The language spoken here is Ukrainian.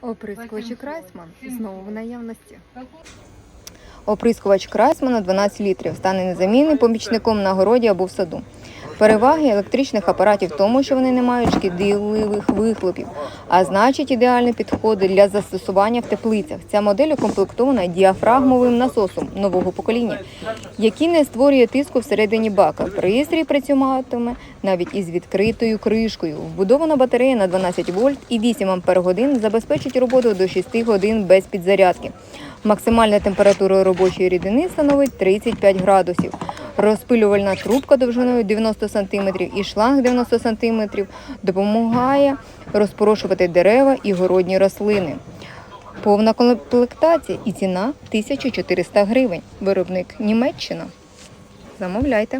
Оприскувач Крайсман знову в наявності. Оприскувач Крайсмана на 12 літрів стане незамінним помічником на городі або в саду. Переваги електричних апаратів в тому, що вони не мають шкідливих вихлопів, а значить ідеально підходить для застосування в теплицях. Ця модель укомплектована діафрагмовим насосом нового покоління, який не створює тиску всередині бака. Пристрій працюватиме навіть із відкритою кришкою. Вбудована батарея на 12 вольт і 8 ампер годин забезпечить роботу до 6 годин без підзарядки. Максимальна температура робочої рідини становить 35 градусів. Розпилювальна трубка довжиною 90 см і шланг 90 см допомагає розпорошувати дерева і городні рослини. Повна комплектація і ціна 1400 гривень. Виробник Німеччина. Замовляйте.